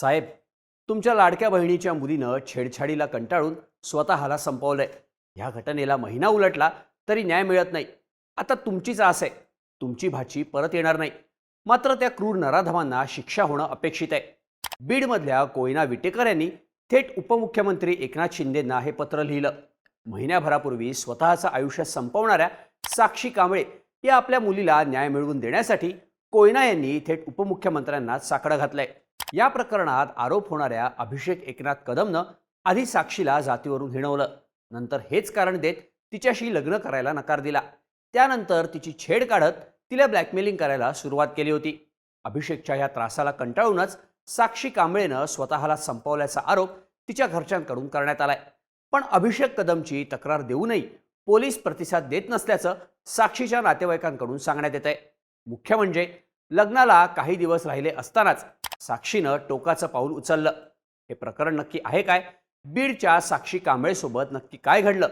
साहेब तुमच्या लाडक्या बहिणीच्या मुलीनं छेडछाडीला कंटाळून स्वतःला संपवलंय. ह्या घटनेला महिना उलटला तरी न्याय मिळत नाही. आता तुमचीच आस आहे. तुमची भाची परत येणार नाही. मात्र त्या क्रूर नराधमांना शिक्षा होणं अपेक्षित आहे. बीडमधल्या कोयना विटेकर यांनी थेट उपमुख्यमंत्री एकनाथ शिंदेंना हे पत्र लिहिलं. महिन्याभरापूर्वी स्वतःचं आयुष्य संपवणाऱ्या साक्षी कांबळे या आपल्या मुलीला न्याय मिळवून देण्यासाठी कोयना यांनी थेट उपमुख्यमंत्र्यांना साकडं घातलंय. या प्रकरणात आरोप होणाऱ्या अभिषेक एकनाथ कदमनं आधी साक्षीला जातीवरून हिणवलं. नंतर हेच कारण देत तिच्याशी लग्न करायला नकार दिला. त्यानंतर तिची छेड काढत तिला ब्लॅकमेलिंग करायला सुरुवात केली होती. अभिषेकच्या या त्रासाला कंटाळूनच साक्षी कांबळेनं स्वतःला संपवल्याचा आरोप तिच्या घरच्यांकडून करण्यात आलाय. पण अभिषेक कदमची तक्रार देऊनही पोलीस प्रतिसाद देत नसल्याचं साक्षीच्या नातेवाईकांकडून सांगण्यात येत आहे मुख्य म्हणजे लग्नाला काही दिवस राहिले असतानाच साक्षीनं टोकाचं पाऊल उचललं. हे प्रकरण नक्की आहे काय? बीडच्या साक्षी कांबळेसोबत नक्की काय घडलं?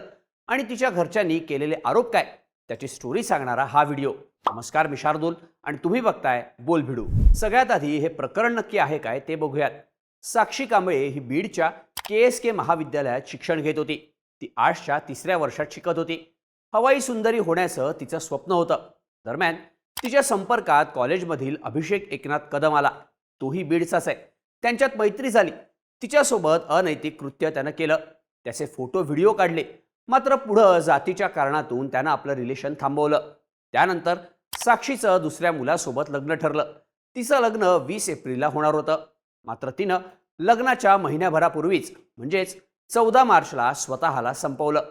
आणि तिच्या घरच्यांनी केलेले आरोप काय? त्याची स्टोरी सांगणारा हा व्हिडिओ नमस्कार मी शार्दूल आणि तुम्ही बघताय बोल भिडू. सगळ्यात आधी हे प्रकरण नक्की आहे काय ते बघूयात. साक्षी कांबळे ही बीडच्या के एस के महाविद्यालयात शिक्षण घेत होती. ती आर्ट्सच्या तिसऱ्या वर्षात शिकत होती. हवाई सुंदरी होण्याचं तिचं स्वप्न होतं. दरम्यान तिच्या संपर्कात कॉलेजमधील अभिषेक एकनाथ कदम आला. तोही बीडचाच आहे. त्यांच्यात मैत्री झाली. तिच्यासोबत अनैतिक कृत्य त्यानं केलं. त्याचे फोटो व्हिडिओ काढले. मात्र पुढं जातीच्या कारणातून त्यानं आपलं रिलेशन थांबवलं. त्यानंतर साक्षीचं दुसऱ्या मुलासोबत लग्न ठरलं. तिचं लग्न वीस एप्रिलला होणार होतं. मात्र तिनं लग्नाच्या महिन्याभरापूर्वीच म्हणजेच चौदा मार्चला स्वतःला संपवलं.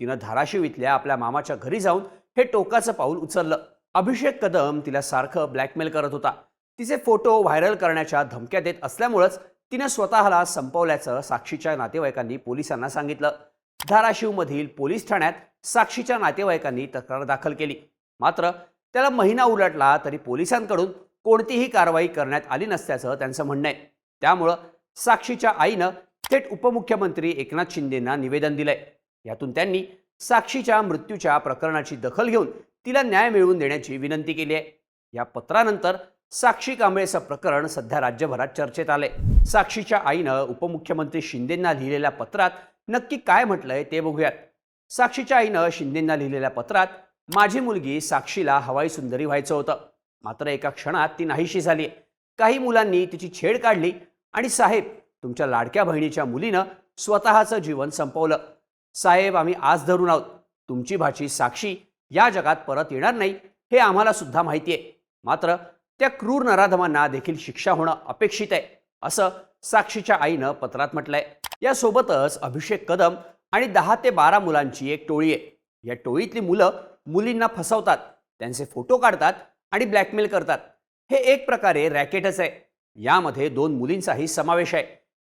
तिनं धाराशिव इथल्या आपल्या मामाच्या घरी जाऊन हे टोकाचं पाऊल उचललं. अभिषेक कदम तिला सारखं ब्लॅकमेल करत होता. तिचे फोटो व्हायरल करण्याच्या धमक्या देत असल्यामुळंच तिनं स्वतःला संपवल्याचं साक्षीच्या नातेवाईकांनी पोलिसांना सांगितलं. धाराशिवमधील पोलीस ठाण्यात साक्षीच्या नातेवाईकांनी तक्रार दाखल केली. मात्र त्याला महिना उलटला तरी पोलिसांकडून कोणतीही कारवाई करण्यात आली नसल्याचं त्यांचं म्हणणं आहे. त्यामुळं साक्षीच्या आईनं थेट उपमुख्यमंत्री एकनाथ शिंदेंना निवेदन दिलंय. यातून त्यांनी साक्षीच्या मृत्यूच्या प्रकरणाची दखल घेऊन तिला न्याय मिळवून देण्याची विनंती केली आहे. या पत्रानंतर साक्षी कांबळेचं प्रकरण सध्या राज्यभरात चर्चेत आले साक्षीच्या आईनं उपमुख्यमंत्री शिंदेंना लिहिलेल्या पत्रात नक्की काय म्हटलंय ते बघूयात. साक्षीच्या आईनं शिंदेंना लिहिलेल्या पत्रात माझी मुलगी साक्षीला हवाई सुंदरी व्हायचं होतं. मात्र एका क्षणात ती नाहीशी झाली काही मुलांनी तिची छेड काढली आणि साहेब तुमच्या लाडक्या बहिणीच्या मुलीनं स्वतःचं जीवन संपवलं. साहेब आम्ही आज धरून आहोत. तुमची भाची साक्षी या जगात परत येणार नाही हे आम्हाला सुद्धा माहिती आहे मात्र त्या क्रूर नराधमांना देखील शिक्षा होणं अपेक्षित आहे असं साक्षीच्या आईनं पत्रात म्हटलंय. यासोबतच अभिषेक कदम आणि दहा ते बारा मुलांची एक टोळी आहे. या टोळीतली मुलं मुलींना फसवतात त्यांचे फोटो काढतात आणि ब्लॅकमेल करतात. हे एक प्रकारे रॅकेटच आहे. यामध्ये दोन मुलींचाही समावेश आहे.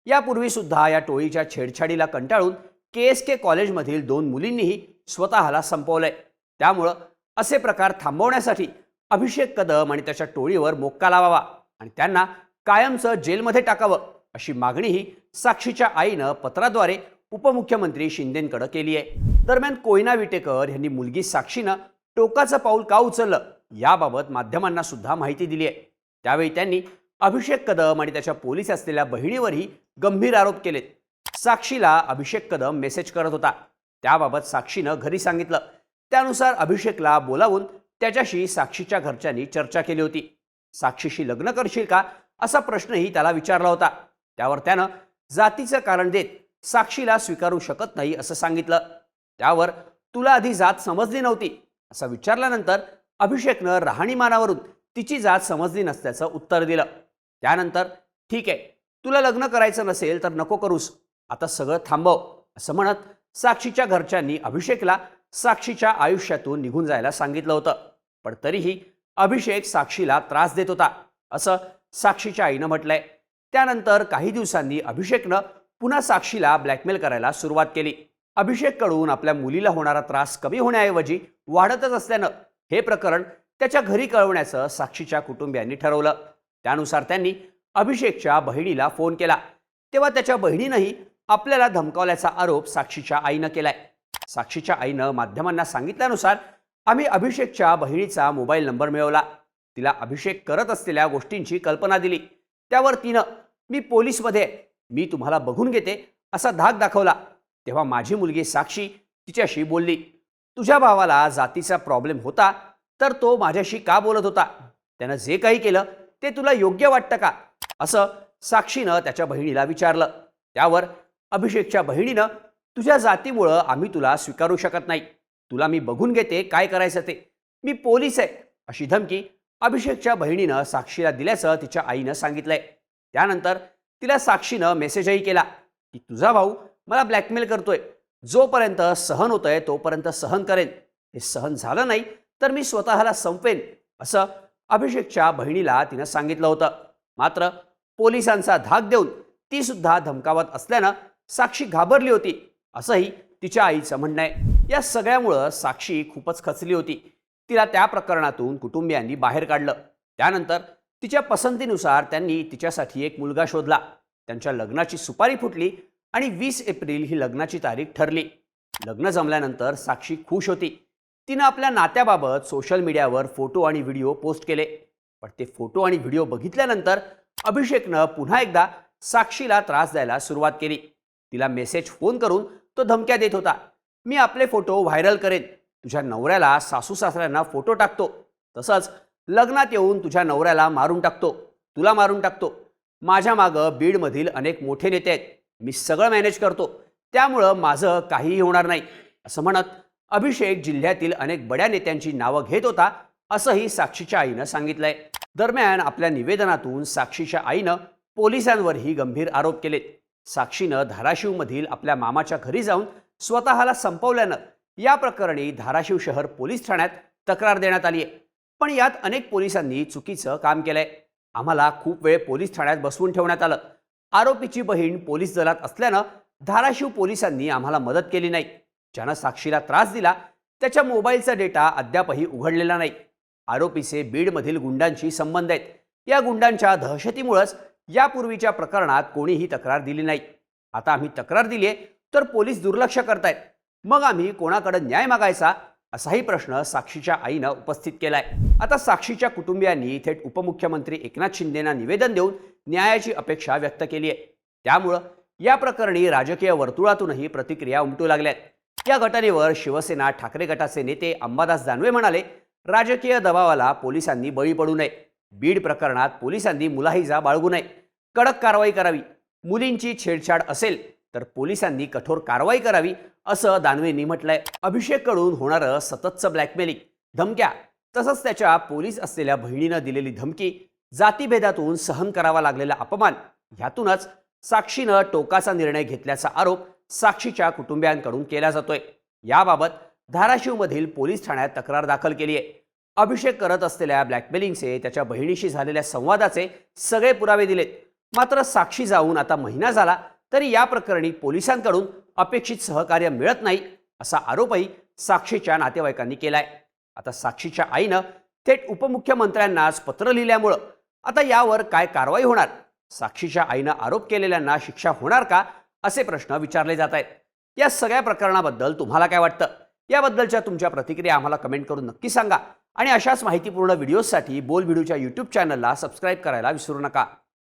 यापूर्वी सुद्धा या टोळीच्या छेडछाडीला कंटाळून के एस के कॉलेजमधील दोन मुलींनीही स्वतःला संपवलंय. त्यामुळं असे प्रकार थांबवण्यासाठी अभिषेक कदम आणि त्याच्या टोळीवर मोक्का लावावा आणि त्यांना कायमचं जेलमध्ये टाकावं अशी मागणीही साक्षीच्या आईनं पत्राद्वारे उपमुख्यमंत्री शिंदेंकडे केली आहे. दरम्यान कोयना विटेकर यांनी मुलगी साक्षीनं टोकाचं पाऊल का उचललं याबाबत माध्यमांना सुद्धा माहिती दिली आहे. त्यावेळी त्यांनी अभिषेक कदम आणि त्याच्या पोलीस असलेल्या बहिणीवरही गंभीर आरोप केलेत. साक्षीला अभिषेक कदम मेसेज करत होता. त्याबाबत साक्षीनं घरी सांगितलं. त्यानुसार अभिषेकला बोलावून त्याच्याशी साक्षीच्या घरच्यांनी चर्चा केली होती. साक्षीशी लग्न करशील का? असा प्रश्नही त्याला विचारला होता. त्यावर त्यानं जातीचं कारण देत साक्षीला स्वीकारू शकत नाही असं सांगितलं. त्यावर तुला आधी जात समजली नव्हती. असं विचारल्यानंतर अभिषेकनं राहणीमानावरून तिची जात समजली नसल्याचं उत्तर दिलं. त्यानंतर ठीक आहे तुला लग्न करायचं नसेल तर नको करूस. आता सगळं थांबव असं म्हणत साक्षीच्या घरच्यांनी अभिषेकला साक्षीच्या आयुष्यातून निघून जायला सांगितलं होतं. पण तरीही अभिषेक साक्षीला त्रास देत होता असं साक्षीच्या आईनं म्हटलंय. त्यानंतर काही दिवसांनी अभिषेकनं पुन्हा साक्षीला ब्लॅकमेल करायला सुरुवात केली. अभिषेककडून आपल्या मुलीला होणारा त्रास कमी होण्याऐवजी वाढतच असल्यानं हे प्रकरण त्याच्या घरी कळवण्याचं साक्षीच्या कुटुंबियांनी ठरवलं. त्यानुसार त्यांनी अभिषेकच्या बहिणीला फोन केला. तेव्हा त्याच्या बहिणीनंही आपल्याला धमकावल्याचा आरोप साक्षीच्या आईनं केलाय. साक्षीच्या आईनं माध्यमांना सांगितल्यानुसार आम्ही अभिषेकच्या बहिणीचा मोबाईल नंबर मिळवला. तिला अभिषेक करत असलेल्या गोष्टींची कल्पना दिली. त्यावर तिनं मी पोलीसमध्ये मी तुम्हाला बघून घेते असा धाक दाखवला. तेव्हा माझी मुलगी साक्षी तिच्याशी बोलली तुझ्या भावाला जातीचा प्रॉब्लेम होता तर तो माझ्याशी का बोलत होता? त्यानं जे काही केलं ते तुला योग्य वाटतं का? असं साक्षीनं त्याच्या बहिणीला विचारलं. त्यावर अभिषेकच्या बहिणीनं तुझ्या जातीमुळं आम्ही तुला स्वीकारू शकत नाही. तुला मी बघून घेते काय करायचं ते. मी पोलीस आहे. अशी धमकी अभिषेकच्या बहिणीनं साक्षीला दिल्याचं तिच्या आईनं सांगितलंय. त्यानंतर तिला साक्षीनं मेसेजही केला की तुझा भाऊ मला ब्लॅकमेल करतोय. जोपर्यंत सहन होतंय तोपर्यंत सहन करेन. हे सहन झालं नाही तर मी स्वतःला संपवेन असं अभिषेकच्या बहिणीला तिनं सांगितलं होतं. मात्र पोलिसांचा धाक देऊन ती सुद्धा धमकावत असल्यानं साक्षी घाबरली होती असंही तिच्या आईचं म्हणणं आहे. या सगळ्यामुळं साक्षी खूपच खचली होती. तिला त्या प्रकरणातून कुटुंबियांनी बाहेर काढलं. त्यानंतर तिच्या पसंतीनुसार त्यांनी तिच्यासाठी एक मुलगा शोधला. त्यांच्या लग्नाची सुपारी फुटली आणि वीस एप्रिल ही लग्नाची तारीख ठरली. लग्न जमल्यानंतर साक्षी खुश होती. तिनं आपल्या नात्याबाबत सोशल मीडियावर फोटो आणि व्हिडिओ पोस्ट केले. पण ते फोटो आणि व्हिडिओ बघितल्यानंतर अभिषेकनं पुन्हा एकदा साक्षीला त्रास द्यायला सुरुवात केली. तिला मेसेज फोन करून तो धमक्या देत होता. मी आपले फोटो व्हायरल करेन. तुझ्या नवऱ्याला सासू सासऱ्यांना फोटो टाकतो. तसंच लग्नात येऊन तुझ्या नवऱ्याला मारून टाकतो. तुला मारून टाकतो. माझ्या मागं बीडमधील अनेक मोठे नेते आहेत. मी सगळं मॅनेज करतो. त्यामुळं माझं काहीही होणार नाही. असं म्हणत अभिषेक जिल्ह्यातील अनेक बड्या नेत्यांची नावं घेत होता असंही साक्षीच्या आईनं सांगितलंय. दरम्यान आपल्या निवेदनातून साक्षीच्या आईनं पोलिसांवरही गंभीर आरोप केलेत. साक्षीनं धाराशिवमधील आपल्या मामाच्या घरी जाऊन स्वतःला संपवल्यानं या प्रकरणी धाराशिव शहर पोलीस ठाण्यात तक्रार देण्यात आली आहे पण यात अनेक पोलिसांनी चुकीचं काम केलंय. आम्हाला खूप वेळ पोलीस ठाण्यात बसवून ठेवण्यात आलं. आरोपीची बहीण पोलीस दलात असल्यानं धाराशिव पोलिसांनी आम्हाला मदत केली नाही. ज्यानं साक्षीला त्रास दिला त्याच्या मोबाईलचा डेटा अद्यापही उघडलेला नाही. आरोपीचे बीडमधील गुंडांशी संबंध आहेत. या गुंडांच्या दहशतीमुळंच यापूर्वीच्या प्रकरणात कोणीही तक्रार दिली नाही. आता आम्ही तक्रार दिली आहे तर पोलीस दुर्लक्ष करतायत. मग आम्ही कोणाकडे न्याय मागायचा? असाही प्रश्न साक्षीच्या आईनं उपस्थित केलाय. आता साक्षीच्या कुटुंबियांनी थेट उपमुख्यमंत्री एकनाथ शिंदेना निवेदन देऊन न्यायाची अपेक्षा व्यक्त केली आहे. त्यामुळं या प्रकरणी राजकीय वर्तुळातूनही प्रतिक्रिया उमटू लागल्यात. या घटनेवर शिवसेना ठाकरे गटाचे नेते अंबादास दानवे म्हणाले राजकीय दबावाला पोलिसांनी बळी पडू नये. बीड प्रकरणात पोलिसांनी मुलाहिजा बाळगू नये. कडक कारवाई करावी. मुलींची छेडछाड असेल तर पोलिसांनी कठोर कारवाई करावी असं दानवेंनी म्हटलंय. अभिषेककडून होणारं सततचं ब्लॅकमेलिंग धमक्या. तसंच त्याच्या पोलीस असलेल्या बहिणीनं दिलेली धमकी जातीभेदातून सहन करावा लागलेला अपमान ह्यातूनच साक्षीनं टोकाचा निर्णय घेतल्याचा आरोप साक्षीच्या कुटुंबियांकडून केला जातोय. याबाबत धाराशिवमधील पोलीस ठाण्यात तक्रार दाखल केली आहे अभिषेक करत असलेल्या ब्लॅकमेलिंगचे त्याच्या बहिणीशी झालेल्या संवादाचे सगळे पुरावे दिलेत. मात्र साक्षी जाऊन आता महिना झाला तरी या प्रकरणी पोलिसांकडून अपेक्षित सहकार्य मिळत नाही असा आरोपही साक्षीच्या नातेवाईकांनी केलाय. आता साक्षीच्या आईनं थेट उपमुख्यमंत्र्यांनाच पत्र लिहिल्यामुळं आता यावर काय कारवाई होणार? साक्षीच्या आईनं आरोप केलेल्यांना शिक्षा होणार का? असे प्रश्न विचारले जात आहेत. या सगळ्या प्रकरणाबद्दल तुम्हाला काय वाटतं? याबद्दलच्या तुमच्या प्रतिक्रिया आम्हाला कमेंट करून नक्की सांगा. आणि अशाच माहितीपूर्ण व्हिडिओजसाठी बोल व्हिडिओच्या यूट्यूब चॅनलला सबस्क्राईब करायला विसरू नका.